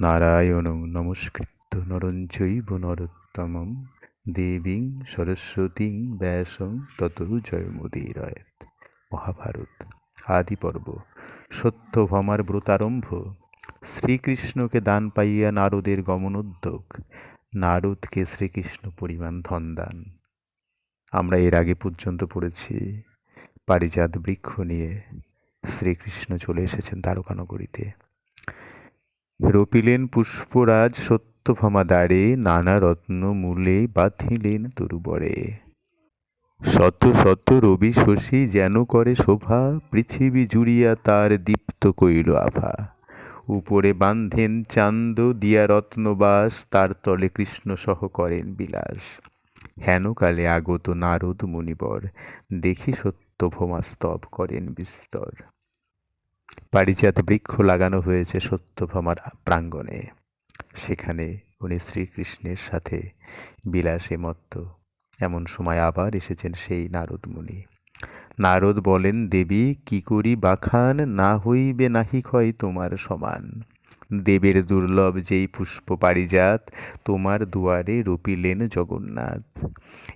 নারায়ণং নমস্কৃত্য নরঞ্চৈব নরোত্তমম। দেবীং সরস্বতীং ব্যাসং তত জয়মুদীরয়েত মহাভারত আদি পর্ব সত্যভমার ব্রতারম্ভ। শ্রীকৃষ্ণকে দান পাইয়া নারদের গমনোদ্যোগ। নারদকে শ্রীকৃষ্ণ পরিমাণ ধন দান আমরা এর আগে পর্যন্ত পড়েছি, পারিজাত বৃক্ষ নিয়ে। শ্রীকৃষ্ণ চলে এসেছেন দ্বারকানগরীতে। রপিলেন পুষ্পরাজ সত্যভামা দ্বারে নানা রত্ন মূলে বাঁধিলেন তরুবরে শত শত রবি শশী যেন করে শোভা, পৃথিবী জুড়িয়া তার দীপ্ত কইল আভা। উপরে বান্ধেন চান্দ, দিয়া রত্নবাস তার তলে কৃষ্ণ সহ করেন বিলাস। হেনকালে আগত নারদ মুনিবর, দেখি সত্যভমা স্তব করেন বিস্তর। পারিজাত বৃক্ষ লাগানো হয়েছে সত্যভামার প্রাঙ্গণে। সেখানে উনি শ্রীকৃষ্ণের সাথে বিলাসে মত্ত এমন সময় আবার এসেছেন সেই নারদ মুনি নারদ বলেন, দেবী, কি করি বাখান? না হইবে নাহি ক্ষয় তোমার সমান। দেবের দুর্লভ যেই পুষ্প পারিজাত, তোমার দুয়ারে রুপিলেন জগন্নাথ।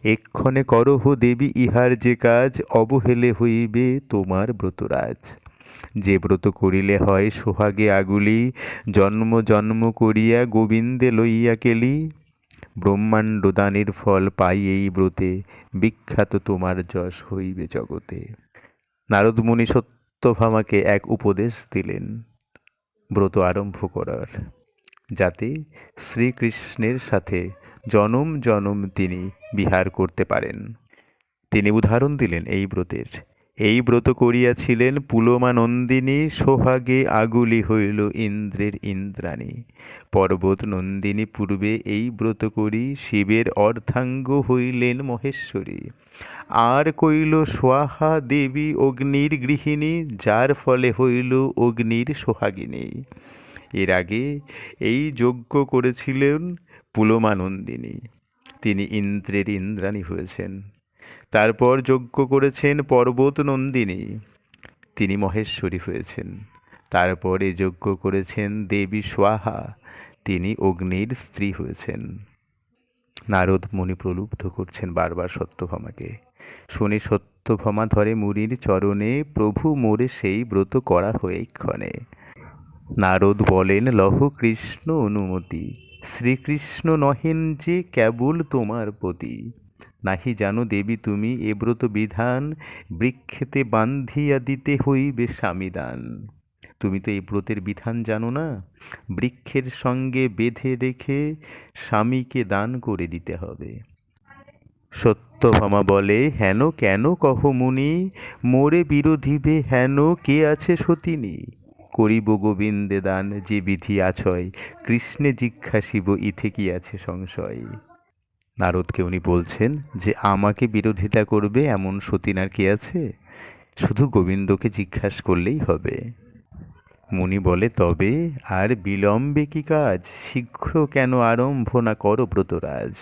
এক্ষণে করহ দেবী, ইহার যে কাজ, অবহেলে হইবে তোমার ব্রতরাজ। যে ব্রত করিলে হয় সোহাগে আগুলি, জন্ম জন্ম করিয়া গোবিন্দে লইয়া কেলি। ব্রহ্মাণ্ড দানের ফল পাই এই ব্রতে, বিখ্যাত তোমার যশ হইবে জগতে। নারদমুনি সত্যভামাকে এক উপদেশ দিলেন, ব্রত আরম্ভ করার, যাতে শ্রীকৃষ্ণের সাথে জনম জনম তিনি বিহার করতে পারেন। তিনি উদাহরণ দিলেন এই ব্রতের এই ব্রত করিয়াছিলেন পুলমা নন্দিনী সোহাগে আগুলি হইল ইন্দ্রের ইন্দ্রাণী। পর্বত নন্দিনী পূর্বে এই ব্রত করি, শিবের অর্ধাঙ্গ হইলেন মহেশ্বরী। আর কইল সোয়াহা দেবী অগ্নির গৃহিণী, যার ফলে হইল অগ্নির সোহাগিনী। এর আগে এই যজ্ঞ করেছিলেন পুলমানন্দিনী। তিনি ইন্দ্রের ইন্দ্রাণী হয়েছেন। তারপর যজ্ঞ করেছেন পর্বত নন্দিনী। তিনি মহেশ্বরী হয়েছেন। তারপরে যজ্ঞ করেছেন দেবী সোয়াহা তিনি অগ্নির স্ত্রী হয়েছেন। নারদ মুনি প্রলুব্ধ করছেন বারবার সত্যভামাকে। শুনে সত্যভামা ধরে মুনির চরণে, প্রভু মোরে সেই ব্রত করা হয়ে ক্ষণে নারদ বলেন, লহ কৃষ্ণ অনুমতি। শ্রীকৃষ্ণ নহেন যে কেবল তোমার পতি নাহি জানো দেবী তুমি এ ব্রত বিধান, বৃক্ষেতে বান্ধিয়া দিতে হইবে স্বামীদান। তুমি তো এই ব্রতের বিধান জানো না। বৃক্ষের সঙ্গে বেঁধে রেখে স্বামীকে দান করে দিতে হবে। সত্যভামা বলে, হেন কেন কহ মুনি? মোরে বিরোধিবে হেন? কে আছে সতিনী? করিব গোবিন্দে দান, যে বিধি আছয়, কৃষ্ণে জিজ্ঞাসিব ইথে কি আছে সংশয়? নারদকে উনি বলছেন যে, আমাকে বিরোধিতা করবে এমন সতীন কি আছে? শুধু গোবিন্দকে জিজ্ঞাসা করলেই হবে। মুনি বলে, তবে আর বিলম্বে কি কাজ? শীঘ্র কেন আরম্ভ না করো ব্রতরাজ?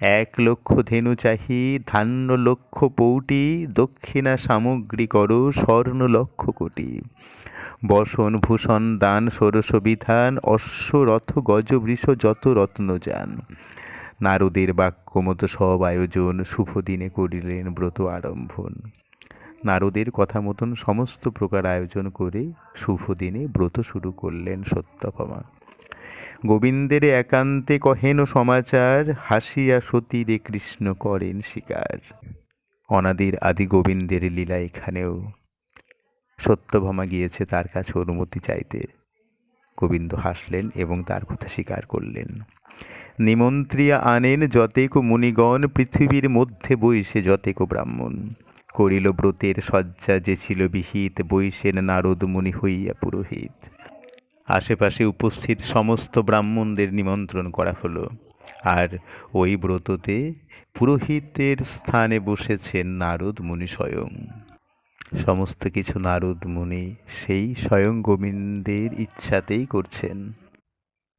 এক লক্ষ ধেনু চাহি, ধান্য লক্ষ পৌটি, দক্ষিণা সামগ্রী করো স্বর্ণ লক্ষ কোটি। বসন, ভূষণ, দান, ষোড়শ বিধান, অশ্ব রথ, গজ, বৃষ, যত রত্ন যান। নারদের বাক্য মতো সব আয়োজন শুভ দিনে করিলেন ব্রত আরম্ভন। নারদের কথা মতন সমস্ত প্রকার আয়োজন করে শুভ দিনে ব্রত শুরু করলেন সত্যভামা গোবিন্দের একান্তে কহেন সমাচার, হাসিয়া সতীরে কৃষ্ণ করেন শিকার। অনাদির আদি গোবিন্দের লীলা এখানেও। সত্যভামা গিয়েছে তার কাছে অনুমতি চাইতে। গোবিন্দ হাসলেন এবং তার কথা স্বীকার করলেন। নিমন্ত্রিয়া আনেন যতেক মুনিগণ, পৃথিবীর মধ্যে বইসে যতেক ব্রাহ্মণ। করিল ব্রতের শয্যা যে ছিল বিহিত বৈশেন নারদ মুনি হইয়া পুরোহিত। আশেপাশে উপস্থিত সমস্ত ব্রাহ্মণদের নিমন্ত্রণ করা হলো। আর ওই ব্রততে পুরোহিতের স্থানে বসেছেন নারদ মুনি স্বয়ং। সমস্ত কিছু নারদ মুনি সেই স্বয়ং গোবিন্দের ইচ্ছাতেই করছেন।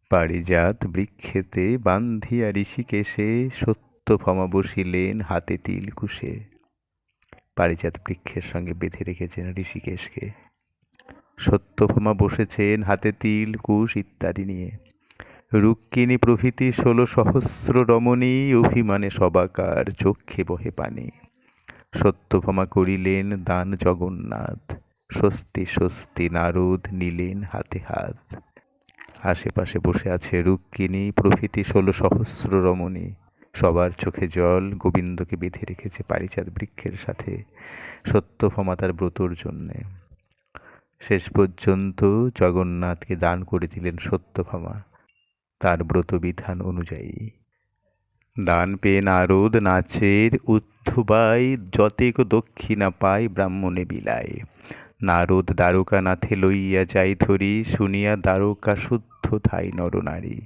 পারিজাত বৃক্ষেতে বান্ধিয়া ঋষিকেশে সত্যভমা বসিলেন হাতে তিল কুশে। পারিজাত বৃক্ষের সঙ্গে বেঁধে রেখেছেন ঋষিকেশকে। সত্যভামা বসেছেন হাতে তিল, কুশ ইত্যাদি নিয়ে। রুক্মিণী প্রভৃতি ষোলো সহস্র রমণী অভিমানে সবাকার চক্ষে বহে পানি। সত্যভামা করিলেন দান জগন্নাথ, স্বস্তি স্বস্তি নারদ নিলেন হাতে হাত। আশেপাশে বসে আছে রুক্মিণী, প্রভৃতি ষোলো সহস্র রমণী। সবার চোখে জল, গোবিন্দকে বেঁধে রেখেছে পারিজাত বৃক্ষের সাথে সত্যভামা তার ব্রতর জন্যে। শেষ পর্যন্ত জগন্নাথকে দান করে দিলেন সত্যভামা তার ব্রত বিধান অনুযায়ী। দান পেয়ে নারদ নাচের উদ্ধবাই যতেক দক্ষিণা পায় ব্রাহ্মণে বিলায়। নারদ দ্বারকানাথে লইয়া যাই ধরি, শুনিয়া দ্বারকা শুদ্ধ থাই নরনারী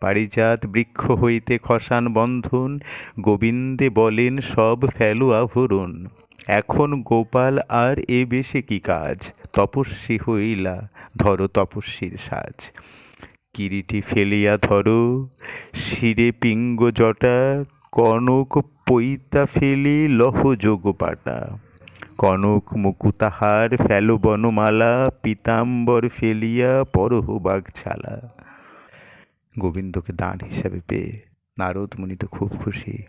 পারিজাত বৃক্ষ হইতে খসান বন্ধন, গোবিন্দে বলেন সব ফেলো আভরণ। এখন গোপাল আর এ বেশে কি কাজ? তপস্বী হইলা, ধরো তপস্বীর সাজ। কিরিটি ফেলিয়া ধরো, শিরে পিঙ্গ জটা, কনক পৈতা ফেলি লহ যোগ পাটা কনক মুকুতাহার ফেলো বনমালা, পীতাম্বর ফেলিয়া পরহ বাঘ ছালা গোবিন্দকে দান হিসাবে পেয়ে নারদ মুনি তো খুব খুশি।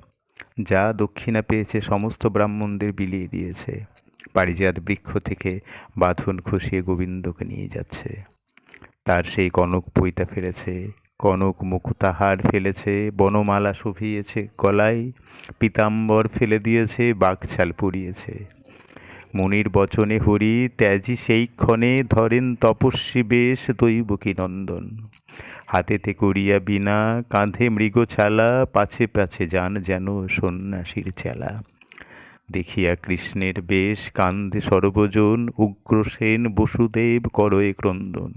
যা দক্ষিণা পেয়েছে সমস্ত ব্রাহ্মণদের বিলিয়ে দিয়েছে। পারিজাত বৃক্ষ থেকে বাঁধন খসিয়ে গোবিন্দকে নিয়ে যাচ্ছে। তার সেই কনক পৈতা ফেলেছে, কনক মুকুতাহার ফেলেছে, বনমালা শুভিয়েছে গলায়, পীতাম্বর ফেলে দিয়েছে বাঘছাল পুড়িয়েছে। মুনির বচনে হরি, ত্যাজি সেই ক্ষণে ধরেন তপস্বী বেশ দৈবকী নন্দন। হাতেতে করিয়া বিনা কাঁধে মৃগছালা পাছে পাছে যান যেন সন্ন্যাসীর চেলা। দেখিয়া কৃষ্ণের বেশ কান্দে সর্বজন উগ্রসেন বসুদেব করয়ে ক্রন্দন।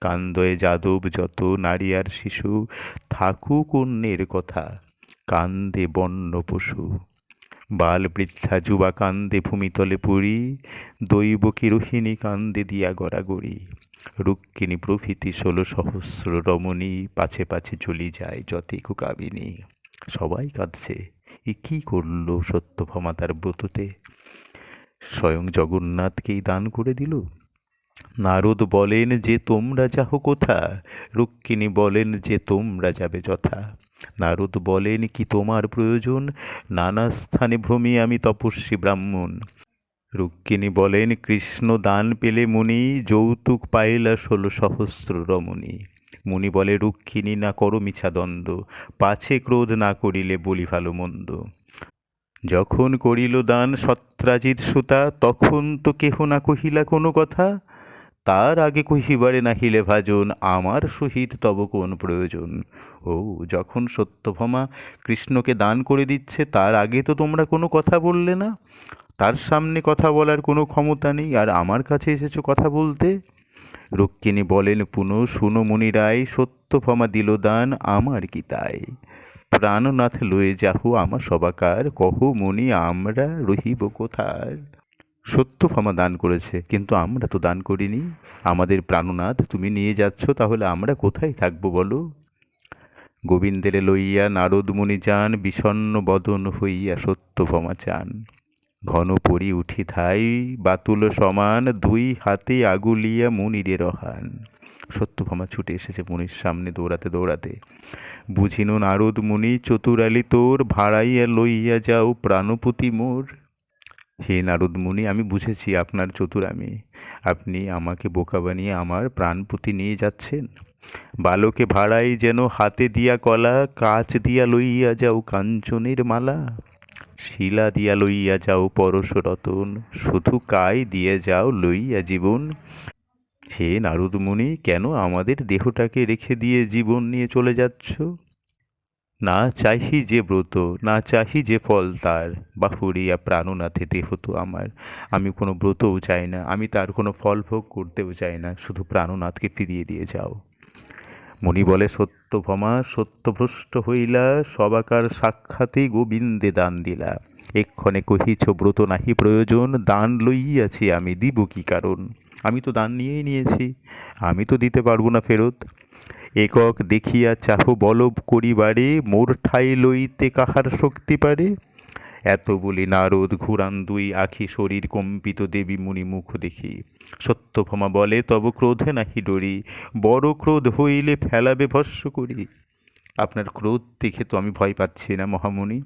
কান্দয়ে যাদব যত নারী আর শিশু, থাকুক অন্যের কথা, কান্দে বন্য পশু। বাল বৃদ্ধা যুবা কান্দে ভূমিতলে পুরি দৈবকী রোহিণী কান্দে দিয়া গড়াগড়ি। রুক্মিণী প্রভৃতি ষোলো সহস্র রমণী পাছে পাছে চলি যায় যতেকু কাবিনী সবাই কাঁদছে, এ কী করল সত্যভামা তার ব্রততে? স্বয়ং জগন্নাথকেই দান করে দিল? নারদ বলেন যে তোমরা যাহ কোথা, রুক্মিণী বলেন যে তোমরা যাবে যথা। নারদ বলেন কি তোমার প্রয়োজন? নানা স্থানে ভ্রমি আমি তপস্বী ব্রাহ্মণ। রুক্মিণী বলেন, কৃষ্ণ দান পেলে মুনি, যৌতুক পাইলা ষোলো সহস্র রমণী। মুনি বলে, রুক্মিণী, না করো মিছা দ্বন্দ্ব পাছে ক্রোধ না করিলে বলি ভালো মন্দ। যখন করিল দান সত্রাজিৎ সুতা, তখন তো কেহ না কহিলা কোনো কথা? তার আগে কহিবারে নাহিলে ভাজন, আমার সহিত তব কোন প্রয়োজন? ও, যখন সত্যভামা কৃষ্ণকে দান করে দিচ্ছে, তার আগে তো তোমরা কোনো কথা বললে না? তার সামনে কথা বলার কোনো ক্ষমতা নেই, আর আমার কাছে এসেছ কথা বলতে? রুক্মিণী বলেন, পুনঃ শুনো মুনিরাই সত্যভামা দিল দান, আমার কি তাই? প্রাণনাথ লয়ে যাহু আমার সবাকার, কহ মুনি আমরা রহিব কোথার সত্যভামা দান করেছে, কিন্তু আমরা তো দান করিনি। আমাদের প্রাণনাথ, তুমি নিয়ে যাচ্ছ, তাহলে আমরা কোথায় থাকব বলো? গোবিন্দের লইয়া নারদ মুনি যান, বিষণ্ণ বদন হইয়া সত্য সত্যভামা চান। ঘন পরি উঠি থাই, বাতুল সমান, দুই হাতে আগুলিয়া মুনিরে রহান। সত্যভামা ছুটে এসেছে মুনির সামনে দৌড়াতে দৌড়াতে। বুঝিন নারদ মুনি চতুরালি তোর, ভাড়াইয়া লইয়া যাও প্রাণপতি মোর। হে নারদ মুনি আমি বুঝেছি আপনার চতুরামি। আপনি আমাকে বোকা বানিয়ে আমার প্রাণপতি নিয়ে যাচ্ছেন। বালকে ভাড়াই যেন হাতে দিয়া কলা, কাচ দিয়া লইয়া যাও কাঞ্চনের মালা। শিলা দিয়া লইয়া যাও পরশ রতন, শুধু কাই দিয়ে যাও লইয়া জীবন। হে নারদ মুনি কেন আমাদের দেহটাকে রেখে দিয়ে জীবন নিয়ে চলে যাচ্ছ? না চাহি যে ব্রত, না চাহি যে ফল তার। বাহুরিয়া প্রাণনাথে দেহ তো আমার। আমি কোনো ব্রতও চাই না, আমি তার কোনো ফল ভোগ করতেও চাই না, শুধু প্রাণনাথকে ফিরিয়ে দিয়ে যাও। মুনি বলে সত্যভমা সত্যভ্রষ্ট হইলা, সবাকার সাক্ষাতে গোবিন্দে দান দিলা। এক্ষণে কহিছ, ব্রত নাহি প্রয়োজন, দান লইয়াছি আমি, দিব কি কারণ? আমি তো দান নিয়েই নিয়েছি। আমি তো দিতে পারব না ফেরত। একক দেখিয়া চাহ বলব করিবারে, মোর ঠাই লইতে কাহার শক্তি পারে? এত বলি নারদ ঘুরান দুই আখি শরীর কম্পিত দেবী মুনি মুখ দেখি। সত্যভমা বলে, তব ক্রোধে নাহি ডরি, বড় ক্রোধ হইলে ফেলাবে ভস্য করি। আপনার ক্রোধ দেখে তো আমি ভয় পাচ্ছি না মহামুনি।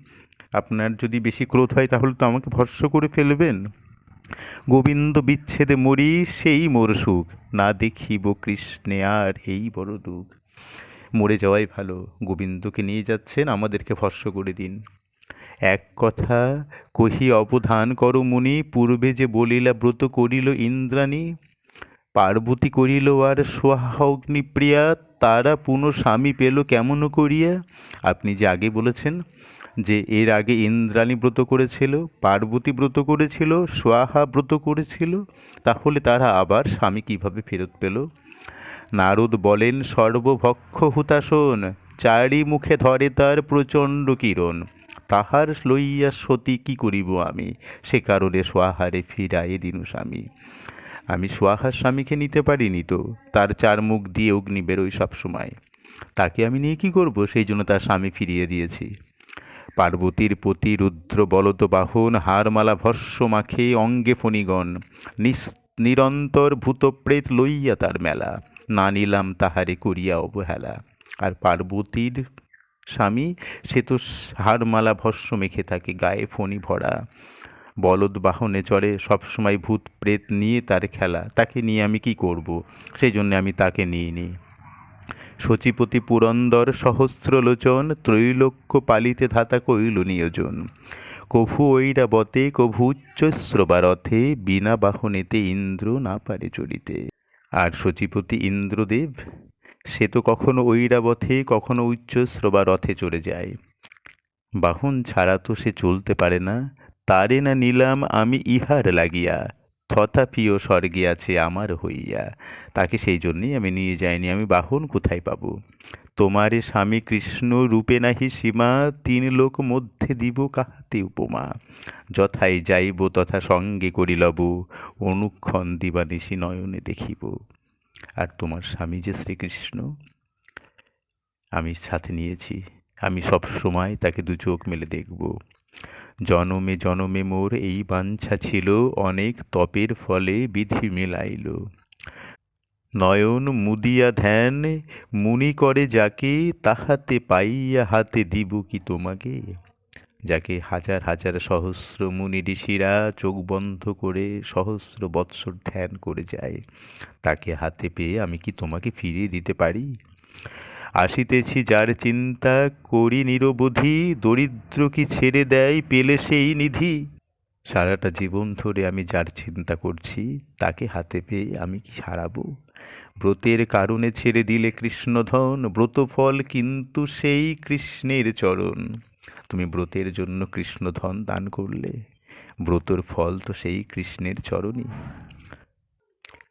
আপনার যদি বেশি ক্রোধ হয় তাহলে তো আমাকে ভস্য করে ফেলবেন। গোবিন্দ বিচ্ছেদে মরি সেই মোর সুখ। না দেখিব কৃষ্ণে আর এই বড় দুঃখ। মরে যাওয়াই ভালো, গোবিন্দকে নিয়ে যাচ্ছেন আমাদেরকে ভস্য করে দিন। এক কথা কহি অবধান করো মুনি, পূর্বে যে বলিলা ব্রত করিল ইন্দ্রাণী, পার্বতী করিল আর সোহাগ্নিপ্রিয়া তারা পুনঃ স্বামী পেল কেমন করিয়া? আপনি যে আগে বলেছেন যে এর আগে ইন্দ্রাণী ব্রত করেছিল, পার্বতী ব্রত করেছিল, সোয়াহা ব্রত করেছিল, তাহলে তারা আবার স্বামী কীভাবে ফেরত পেল? নারদ বলেন সর্বভক্ষ হুতাশন চারি মুখে ধরে তার প্রচণ্ড কিরণ। তাহার লইয়া সতী কি করিব আমি? সে কারণে সোয়াহারে ফিরাই দিনু স্বামী। আমি সোয়াহার স্বামীকে নিতে পারিনি তো, তার চার মুখ দিয়ে অগ্নি বেরোয় সবসময়। তাকে আমি নিয়ে কি করব? সেই জন্য তার স্বামী ফিরিয়ে দিয়েছি। পার্বতীর প্রতি রুদ্র বলদ বাহন হারমালা ভস্য মাখে অঙ্গে ফণিগণ নিরন্তর ভূতপ্রেত লইয়া তার মেলা, না নিলাম তাহারে করিয়া অবহেলা। আর পার্বতীর স্বামী সে তো হারমালা ভস্য মেখে থাকে, গায়ে ফণি ভরা। বলদ বাহনে চড়ে সবসময় ভূত প্রেত নিয়ে তার খেলা, তাকে নিয়ে আমি কি করব? সেই জন্য আমি তাকে নিয়ে নিই সচিপতি পুরন্দর সহস্রলোচন ত্রৈলোক্য পালিতে ধাতা কইল নিয়োজন। কভু ঐরাবতে কভু উচ্চশ্রবা রথে বিনা বাহনেতে ইন্দ্র না পারে চলিতে। আর সচিপতি ইন্দ্রদেব, সে তো কখনো ঐরাবতে কখনো উচ্চশ্রবা রথে চড়ে যায়। বাহন ছাড়া তো সে চলতে পারে না, তারে না নিলাম আমি ইহার লাগিয়া। তথাপিও স্বর্গে আছে আমার হইয়া। তাকে সেই জন্যই আমি নিয়ে যাইনি। আমি বাহন কোথায় পাবো? তোমারে স্বামী কৃষ্ণ রূপে নাহি সীমা, তিন লোক মধ্যে দিব কাহাতে উপমা। যথাই যাইব, তথা সঙ্গে করি লব। অনুক্ষণ দিবানিশি নয়নে দেখিব। আর তোমার স্বামী যে শ্রীকৃষ্ণ, আমি সাথে নিয়েছি। আমি সব সময় তাকে দু চোখ মেলে দেখব। জনমে জনমে মোর এই বাঞ্ছা ছিল, অনেক তপের ফলে বিধি মেলাইল। নয়ন মুদিয়া ধ্যান, মুনি করে যাকে, তাহাতে পাইয়া হাতে দিব কি তোমাকে? যাকে হাজার হাজার সহস্র মুনি ঋষিরা চোখ বন্ধ করে সহস্র বৎসর ধ্যান করে যায়, তাকে হাতে পেয়ে আমি কি তোমাকে ফিরিয়ে দিতে পারি? আসিতেছি যার চিন্তা করি নিরবধি, দরিদ্র কি ছেড়ে দেয় পেলে সেই নিধি। সারাটা জীবন ধরে আমি যার চিন্তা করছি, তাকে হাতে পেয়ে আমি কি হারাবো ব্রতের কারণে ছেড়ে দিলে কৃষ্ণধন, ব্রতফল কিন্তু সেই কৃষ্ণের চরণ। তুমি ব্রতের জন্য কৃষ্ণধন দান করলে, ব্রতর ফল তো সেই কৃষ্ণের চরণই।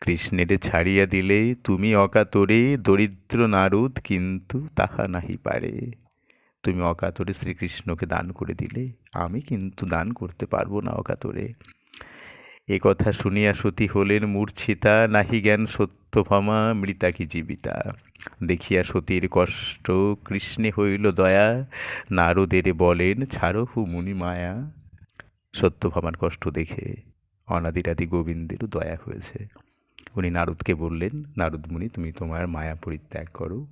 কৃষ্ণের ছাড়িয়া দিলে তুমি অকাতরে দরিদ্র নারদ কিন্তু তাহা নাহি পারে। তুমি অকাতরে শ্রীকৃষ্ণকে দান করে দিলে, আমি কিন্তু দান করতে পারব না অকাতরে। এ কথা শুনিয়া সতী হলেন মূর্ছিতা, নাহি জ্ঞান সত্যভামা, মৃতা কি জীবিতা। দেখিয়া সতীর কষ্ট, কৃষ্ণে হইল দয়া, নারদের বলেন, ছাড়ো হু মুনি মায়া। সত্যভামার কষ্ট দেখে অনাদিরাদি গোবিন্দেরও দয়া হয়েছে। উনি নারদকে বললেন নারদ মুনি তুমি তোমার মায়া পরিত্যাগ করো।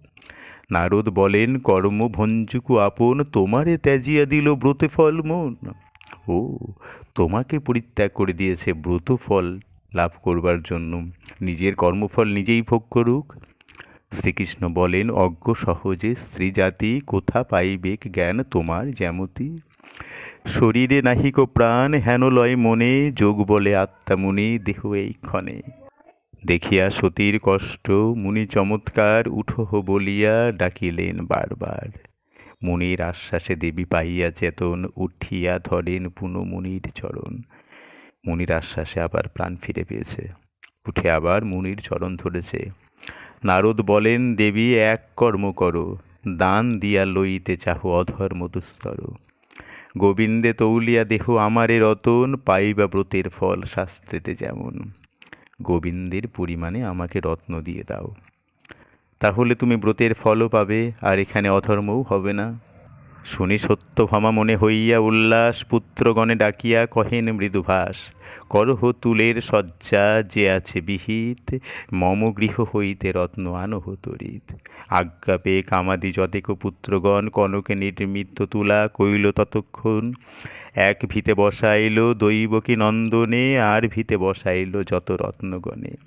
নারদ বলেন, কর্ম ভঞ্জুকু আপন, তোমারে ত্যাজিয়া দিল ব্রতে ফল মন। ও, তোমাকে পরিত্যাগ করে দিয়েছে ব্রত ফল লাভ করবার জন্য। নিজের কর্মফল নিজেই ভোগ করুক। শ্রীকৃষ্ণ বলেন, অজ্ঞ সহজে স্ত্রী জাতি কোথা পাইবেক জ্ঞান তোমার যেমতি শরীরে নাহিক প্রাণ, হেন লয় মনে, যোগ বলে আত্মা মুনি দেহ এই ক্ষণে। দেখিয়া সতীর কষ্ট মুনি চমৎকার উঠহ বলিয়া ডাকিলেন বারবার। মুনির আশ্বাসে দেবী পাইয়া চেতন উঠিয়া ধরেন পুনঃ মুনির চরণ। মুনির আশ্বাসে আবার প্রাণ ফিরে পেয়েছে। উঠে আবার মুনির চরণ ধরেছে। নারদ বলেন, দেবী, এক কর্ম করো। দান দিয়া লইতে চাহ অধর্ম দুস্তর গোবিন্দে তৌলিয়া দেহ আমারে রতন, পাইবা ব্রতের ফল শাস্ত্রেতে যেমন। গোবিন্দের পরিমাণে আমাকে রত্ন দিয়ে দাও। তাহলে তুমি ব্রতের ফলও পাবে, আর এখানে অধর্মও হবে না। শুনি সত্যভামা মনে হইয়া উল্লাস, পুত্রগণে ডাকিয়া কহেন মৃদুভাস করহ তুলের শয্যা যে আছে বিহিত, মম গৃহ হইতে রত্ন আনহ তরিত। আজ্ঞা পেয়ে কামাদি যতেক পুত্রগণ কনকে নির্মিত তুলা কইল ততক্ষণ, এক ভিতে বসাইল দৈবকী নন্দনে, আর ভিতে বসাইল যত রত্নগণে।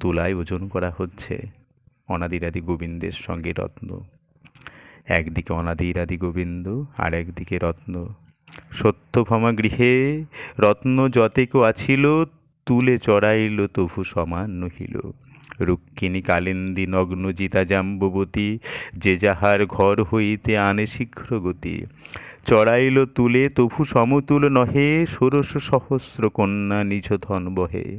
তুলায় ওজন করা হচ্ছে অনাদিরাদি গোবিন্দের সঙ্গে রত্ন। একদিকে অনাদিরাদি গোবিন্দ, আর একদিকে রত্ন। সত্যভামা গৃহে রত্ন যতেক আছিল, তুলে চড়াইল তবু সমান নহিল। রুক্মিণী কালিন্দী নগ্ন জিতা জাম্ববতী, যে যাহার ঘর হইতে আনে শীঘ্র গতি। চড়াইল তুলে তবু সমতুল নহে, ষোড়শ সহস্র কন্যা নিজ ধন বহে।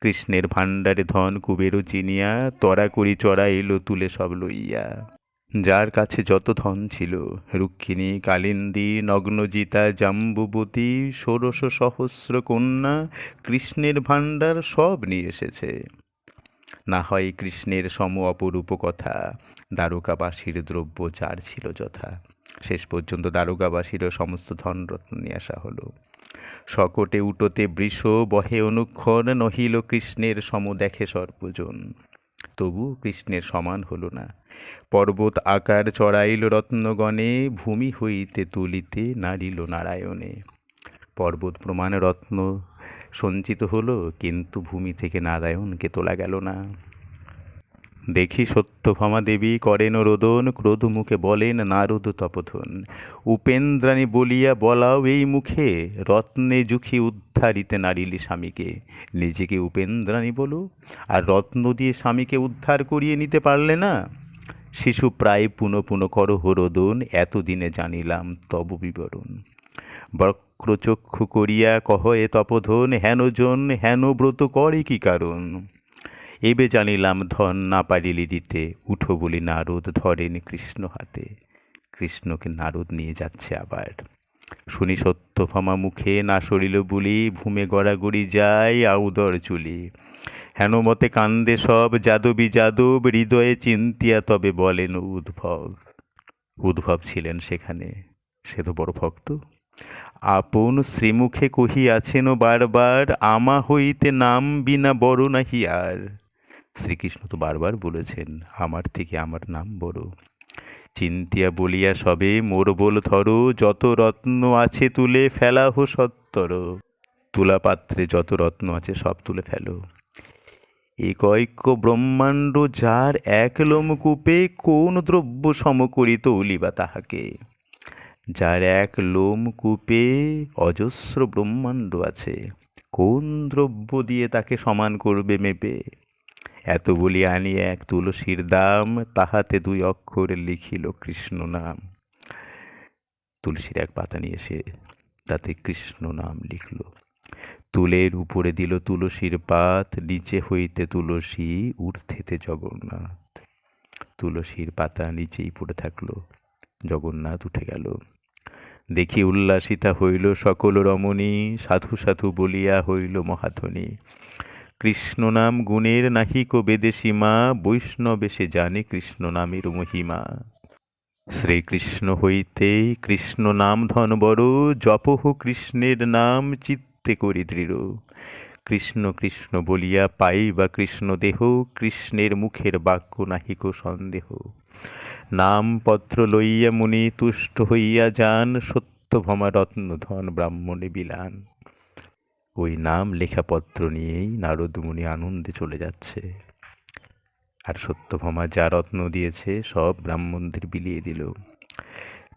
কৃষ্ণের ভাণ্ডারে ধন কুবেরও চিনিয়া তরা করি চড়াইল তুলে সব লইয়া। যার কাছে যত ধন ছিল, রুক্মিণী, কালিন্দী, নগ্নজিতা, জাম্বুবতী, ষোড়শ সহস্র কন্যা, কৃষ্ণের ভাণ্ডার সব নিয়ে এসেছে। না হয় কৃষ্ণের সম অপরূপ কথা, দ্বারকাবাসীর দ্রব্য যার ছিল যথা। শেষ পর্যন্ত দ্বারকাবাসীরও সমস্ত ধনরত্ন নিয়ে আসা হলো। শকটে উটোতে বৃষ, বহে অনুক্ষণ, নহিল কৃষ্ণের সম দেখে সর্বজন। তবু কৃষ্ণের সমান হল না। পর্বত আকার চড়াইল রত্নগণে, ভূমি হইতে তুলিতে নারিল নারায়ণে। পর্বত প্রমাণ রত্ন সঞ্চিত হলো, কিন্তু ভূমি থেকে নারায়ণকে তোলা গেল না। দেখি সত্যভামা দেবী করেন রোদন, ক্রোধ মুখে বলেন, নারদ তপথন উপেন্দ্রাণী বলিয়া বলাও এই মুখে, রত্নে জুখি উদ্ধারিতে নারিলি স্বামীকে। নিজেকে উপেন্দ্রাণী বলো, আর রত্ন দিয়ে স্বামীকে উদ্ধার করিয়ে নিতে পারলে না? শিশু প্রায় পুনঃ পুনঃ করহ রোদন, এতদিনে জানিলাম তব বিবরণ। বক্রচক্ষু করিয়া কহ তপধন, হেনজন হেন ব্রত করে কি কারণ? এবে জানিলাম, ধন না পারিলি দিতে। উঠো বলি, নারদ ধরেন কৃষ্ণ হাতে। কৃষ্ণকে নারদ নিয়ে যাচ্ছে আবার। শুনি সত্যভামা মুখে, না সরিল বুলি, ভূমে গড়াগড়ি যায় আউদর চুলি। হেন মতে কান্দে সব, যাদবী যাদব, হৃদয়ে চিন্তিয়া তবে বলেন উদ্ভব। উদ্ভব ছিলেন সেখানে, সে তো বড় ভক্ত। আপন শ্রীমুখে কহিয়াছেন বারবার, আমা হইতে নাম বিনা বড় নাহি আর। শ্রীকৃষ্ণ তো বারবার বলেছেন, আমার থেকে আমার নাম বড়। চিন্তিয়া বলিয়া সবে, মোর বল ধরো, যত রত্ন আছে তুলে ফেলাহ সত্তর। তুলা পাত্রে যত রত্ন আছে সব তুলে ফেলো। একৈক্য ব্রহ্মাণ্ড যার এক লোমকূপে কোন দ্রব্য সম করিত উলিবা তাহাকে? যার এক লোমকূপে অজস্র ব্রহ্মাণ্ড আছে, কোন দ্রব্য দিয়ে তাকে সমান করবে মেপে? এত বলি আনি এক তুলসীর দাম তাহাতে দুই অক্ষর লিখিল কৃষ্ণ নাম। তুলসীর এক পাতা নিয়ে এসে তাতে কৃষ্ণ নাম লিখল। তুলের উপরে দিল তুলসীর পাত, নিচে হইতে তুলসী ঊর্ধ্বেতে জগন্নাথ। তুলসীর পাতা নিচেই পড়ে থাকল, জগন্নাথ উঠে গেল। দেখি উল্লাসিতা হইল সকল রমণী, সাধু সাধু বলিয়া হইল মহাধ্বনি। কৃষ্ণ নাম গুণের নাহিক বেদে সীমা বৈষ্ণবে সে জানে কৃষ্ণ নামের মহিমা। শ্রীকৃষ্ণ হইতে কৃষ্ণ নাম ধন বড়, জপহ কৃষ্ণের নাম চিত্তে করি দৃঢ়। কৃষ্ণ কৃষ্ণ বলিয়া পাই বা কৃষ্ণ দেহ, কৃষ্ণের মুখের বাক্য নাহিক সন্দেহ। নামপত্র লইয়া মুনি তুষ্ট হইয়া যান, সত্যভমা রত্নধন ব্রাহ্মণে বিলান। ওই নাম লেখা পত্র নিয়েই নারদ মুনি আনন্দে চলে যাচ্ছে। আর সত্যভামা যা রত্ন দিয়েছে সব ব্রাহ্মণদের বিলিয়ে দিল।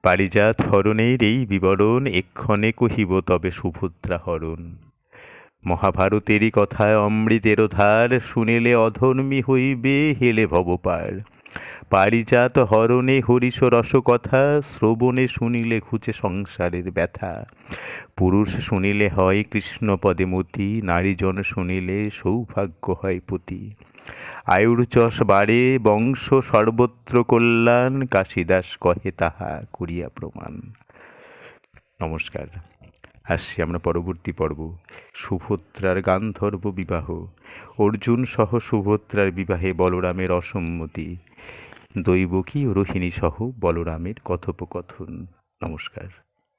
পারিজাত হরণের এই বিবরণ এক্ষণে কহিব তবে সুভদ্রা হরণ। মহাভারতেরই কথায় অমৃতের ধার শুনিলে অধর্মী হইবে, হেলে ভবপার। পারিজাত হরণে হরিষ রস কথা শ্রবণে শুনিলে ঘুচে সংসারের ব্যথা। পুরুষ শুনিলে হয় কৃষ্ণ পদে মতি, নারীজন শুনিলে সৌভাগ্য হয় পতি। আয়ুর যশ বাড়ে, বংশ সর্বত্র কল্যাণ, কাশিদাস কহে তাহা করিয়া প্রমাণ। নমস্কার। আসছি আমরা পরবর্তী পর্ব। সুভদ্রার গান্ধর্ব বিবাহ। অর্জুন সহ সুভদ্রার বিবাহে বলরামের অসম্মতি। দৈবকী ও রোহিণীসহ বলরামের কথোপকথন। নমস্কার।